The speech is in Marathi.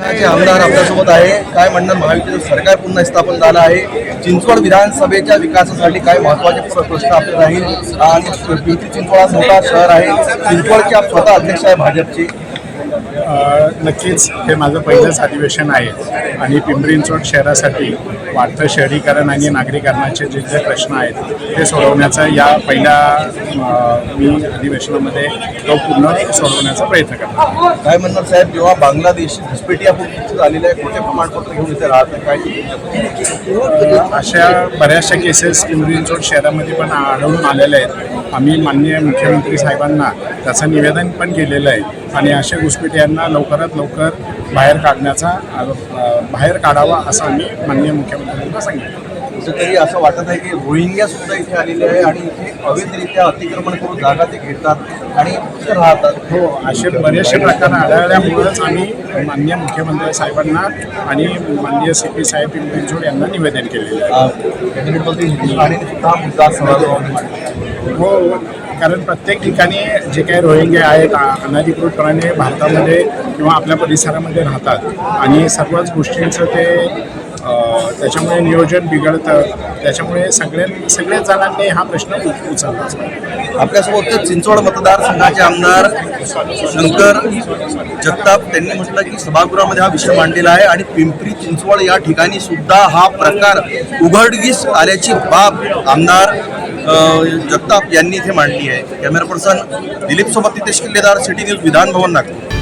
चे आमदार आपल्यासोबत आहे. काय म्हणणं? महायुतीचं सरकार पुन्हा स्थापन झालं आहे. चिंचवड विधानसभेच्या विकासासाठी काय महत्त्वाचे प्रश्न आपले राहील आणि पिंपरी चिंचवड हा मोठा शहर आहे. चिंचवडचे स्वतः अध्यक्ष आहे भाजपचे. नक्कीच हे माझं पहिलंच अधिवेशन आहे. आणि पिंपरी चिंचवड शहरासाठी वाढतं शहरीकरण आणि नागरीकरणाचे जे जे प्रश्न आहेत ते सोडवण्याचा या पहिल्या मी अधिवेशनामध्ये तो पूर्ण सोडवण्याचा प्रयत्न करणार काय म्हणणार साहेब जेव्हा बांगलादेश घुसपेटी झालेलं आहे खोटे प्रमाणपत्र घेऊन इथे राहत काय अशा बऱ्याचशा केसेस पिंपरी चिंचवड शहरामध्ये पण आढळून आलेल्या आहेत. आम्ही माननीय मुख्यमंत्री साहेबांना त्याचं निवेदन पण केलेलं आहे. आणि अशा घुसपेट्यांना लवकरात लवकर बाहेर काढण्याचा बाहेर काढावा असं आम्ही माननीय मुख्यमंत्र्यांना सांगितलं. कुठेतरी असं वाटत आहे की रोहिंग्या सुद्धा इथे आलेले आहे आणि इथे अवैधरित्या अतिक्रमण करून जागा ते घेतात आणि राहतात? हो असे बरेचसे प्रकार आढळल्यामुळेच आम्ही माननीय मुख्यमंत्री साहेबांना आणि माननीय सी पी साहेब पिंपरी चिंचवड यांना निवेदन केलेलं आहे. राणेंनी सुद्धा मुद्दा मांडला हो कारण प्रत्येक ठिकाणी जे काही रोहिंग्या आहेत आ- भारतामध्ये किंवा आपल्या परिसरामध्ये राहतात. आणि सर्वच गोष्टींचं ते त्याच्यामुळे नियोजन बिघडतं. त्याच्यामुळे सगळ्यां सगळ्याच जणांनी हा प्रश्न उचलला. उचललाच आपल्यासोबत चिंचवड मतदारसंघाचे आमदार शंकर जगताप त्यांनी म्हटलं की सभागृहामध्ये हा विषय मांडलेला आहे आणि पिंपरी चिंचवड या ठिकाणी सुद्धा हा प्रकार उघडकीस आल्याची बाब आमदार जगताप यांनी इथे मांडली आहे. कॅमेरा पर्सन दिलीप सोबत नितेश किल्लेदार सिटी न्यूज विधान भवन नागपूर.